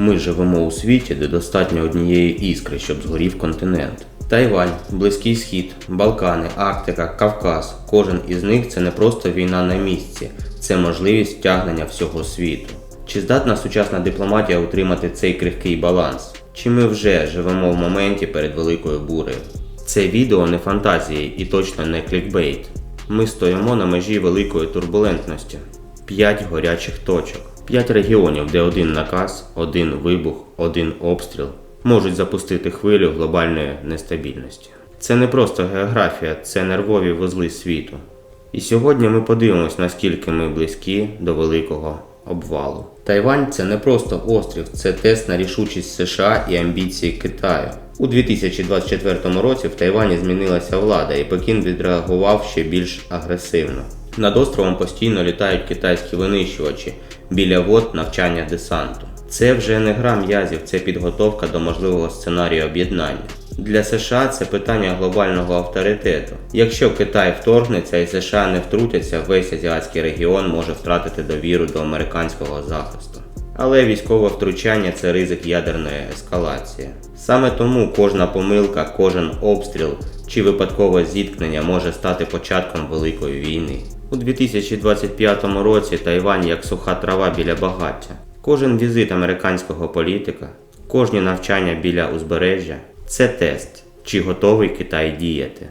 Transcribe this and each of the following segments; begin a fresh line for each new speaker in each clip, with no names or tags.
Ми живемо у світі, де достатньо однієї іскри, щоб згорів континент. Тайвань, Близький Схід, Балкани, Арктика, Кавказ. Кожен із них це не просто війна на місці, це можливість втягнення всього світу. Чи здатна сучасна дипломатія утримати цей крихкий баланс? Чи ми вже живемо в моменті перед великою бурею? Це відео не фантазії і точно не клікбейт. Ми стоїмо на межі великої турбулентності. П'ять горячих точок, п'ять регіонів, де один наказ, один вибух, один обстріл можуть запустити хвилю глобальної нестабільності. Це не просто географія, це нервові вузли світу. І сьогодні ми подивимось, наскільки ми близькі до великого обвалу. Тайвань це не просто острів, це тест на рішучість США і амбіції Китаю. У 2024 році в Тайвані змінилася влада, і Пекін відреагував ще більш агресивно. Над островом постійно літають китайські винищувачі біля вод навчання десанту. Це вже не гра м'язів, це підготовка до можливого сценарію об'єднання. Для США це питання глобального авторитету. Якщо Китай вторгнеться і США не втрутяться, весь азіатський регіон може втратити довіру до американського захисту. Але військове втручання це ризик ядерної ескалації. Саме тому кожна помилка, кожен обстріл чи випадкове зіткнення може стати початком великої війни. У 2025 році Тайвань як суха трава біля багаття. Кожен візит американського політика, кожні навчання біля узбережжя це тест, чи готовий Китай діяти.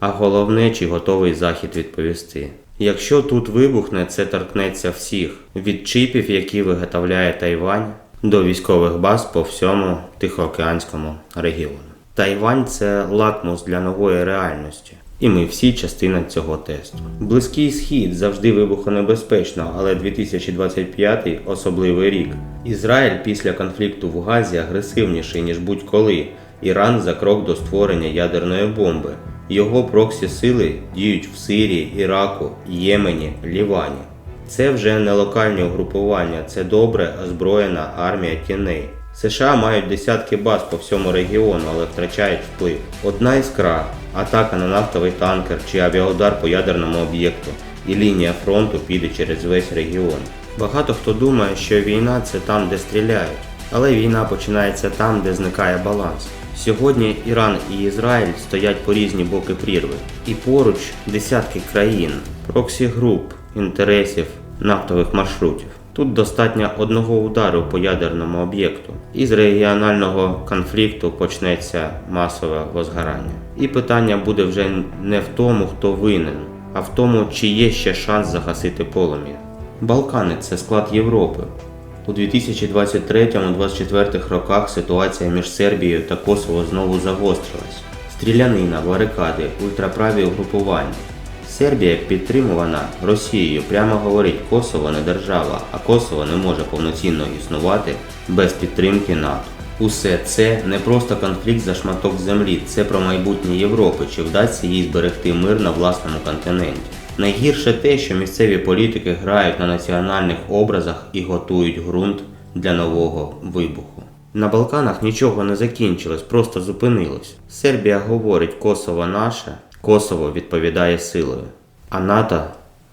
А головне, чи готовий Захід відповісти. Якщо тут вибухне, це торкнеться всіх від чипів, які виготовляє Тайвань, до військових баз по всьому Тихоокеанському регіону. Тайвань це лакмус для нової реальності. І ми всі частина цього тесту. Близький схід завжди вибухонебезпечно, але 2025 особливий рік. Ізраїль після конфлікту в Газі агресивніший ніж будь-коли. Іран за крок до створення ядерної бомби. Його проксі сили діють в Сирії, Іраку, Ємені, Лівані. Це вже не локальні угрупування, це добре озброєна армія тіней. США мають десятки баз по всьому регіону, але втрачають вплив. Одна іскра, атака на нафтовий танкер чи авіаудар по ядерному об'єкту, і лінія фронту піде через весь регіон. Багато хто думає, що війна це там, де стріляють, але війна починається там, де зникає баланс. Сьогодні Іран і Ізраїль стоять по різні боки прірви, і поруч десятки країн, проксі груп, інтересів, нафтових маршрутів. Тут достатньо одного удару по ядерному об'єкту, і з регіонального конфлікту почнеться масове возгорання. І питання буде вже не в тому, хто винен, а в тому, чи є ще шанс загасити полум'я. Балкани це склад Європи. У 2023-2024 роках ситуація між Сербією та Косово знову загострилась. Стрілянина, барикади, ультраправі угрупування. Сербія підтримувана Росією прямо говорить, Косово не держава, а Косово не може повноцінно існувати без підтримки НАТО. Усе це не просто конфлікт за шматок землі, це про майбутнє Європи, чи вдасться їй зберегти мир на власному континенті. Найгірше те, що місцеві політики грають на національних образах і готують ґрунт для нового вибуху. На Балканах нічого не закінчилось, просто зупинилось. Сербія говорить Косово наше, Косово відповідає силою, а НАТО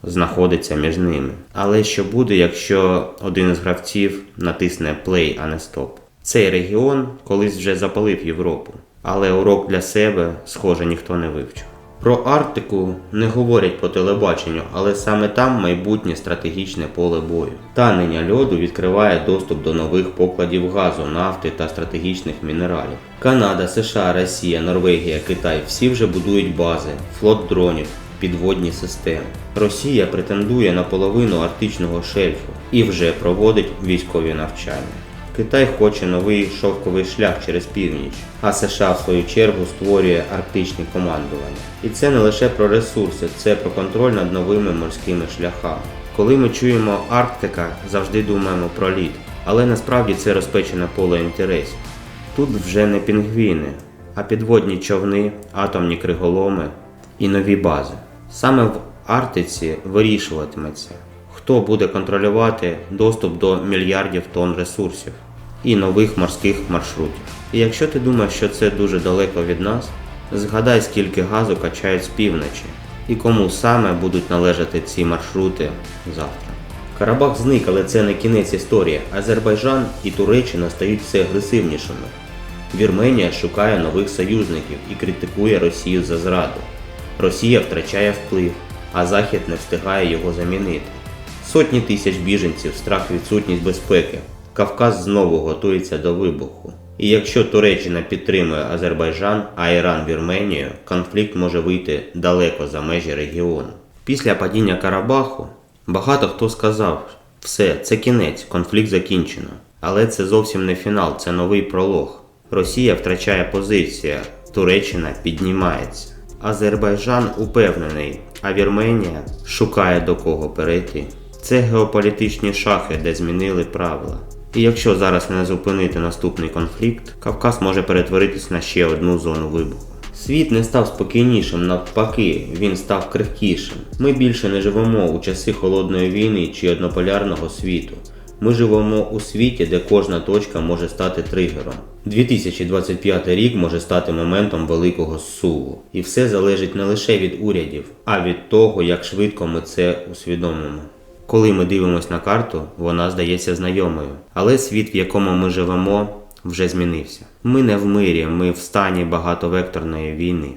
знаходиться між ними. Але що буде, якщо один із гравців натисне плей, а не стоп? Цей регіон колись вже запалив Європу, але урок для себе, схоже, ніхто не вивчив. Про Арктику не говорять по телебаченню, але саме там майбутнє стратегічне поле бою. Танення льоду відкриває доступ до нових покладів газу, нафти та стратегічних мінералів. Канада, США, Росія, Норвегія, Китай всі вже будують бази, флот дронів, підводні системи. Росія претендує на половину арктичного шельфу і вже проводить військові навчання. Китай хоче новий шовковий шлях через північ, а США в свою чергу створює арктичні командування. І це не лише про ресурси, це про контроль над новими морськими шляхами. Коли ми чуємо Арктика, завжди думаємо про лід, але насправді це розпечене поле інтересів. Тут вже не пінгвіни, а підводні човни, атомні криголоми і нові бази. Саме в Арктиці вирішуватиметься, хто буде контролювати доступ до мільярдів тонн ресурсів і нових морських маршрутів. І якщо ти думаєш, що це дуже далеко від нас, згадай, скільки газу качають з півночі і кому саме будуть належати ці маршрути завтра. Карабах зник, але це не кінець історії. Азербайджан і Туреччина стають все агресивнішими. Вірменія шукає нових союзників і критикує Росію за зраду. Росія втрачає вплив, а Захід не встигає його замінити. Сотні тисяч біженців, страх відсутність безпеки. Кавказ знову готується до вибуху. І якщо Туреччина підтримує Азербайджан, а Іран Вірменію, конфлікт може вийти далеко за межі регіону. Після падіння Карабаху багато хто сказав: все, це кінець, конфлікт закінчено. Але це зовсім не фінал, це новий пролог. Росія втрачає позицію, Туреччина піднімається. Азербайджан упевнений, а Вірменія шукає до кого перейти. Це геополітичні шахи, де змінили правила. І якщо зараз не зупинити наступний конфлікт, Кавказ може перетворитись на ще одну зону вибуху. Світ не став спокійнішим, навпаки, він став крихкішим. Ми більше не живемо у часи холодної війни чи однополярного світу. Ми живемо у світі, де кожна точка може стати тригером. 2025 рік може стати моментом великого зсуву. І все залежить не лише від урядів, а від того, як швидко ми це усвідомимо. Коли ми дивимося на карту, вона здається знайомою. Але світ, в якому ми живемо, вже змінився. Ми не в мирі, ми в стані багатовекторної війни.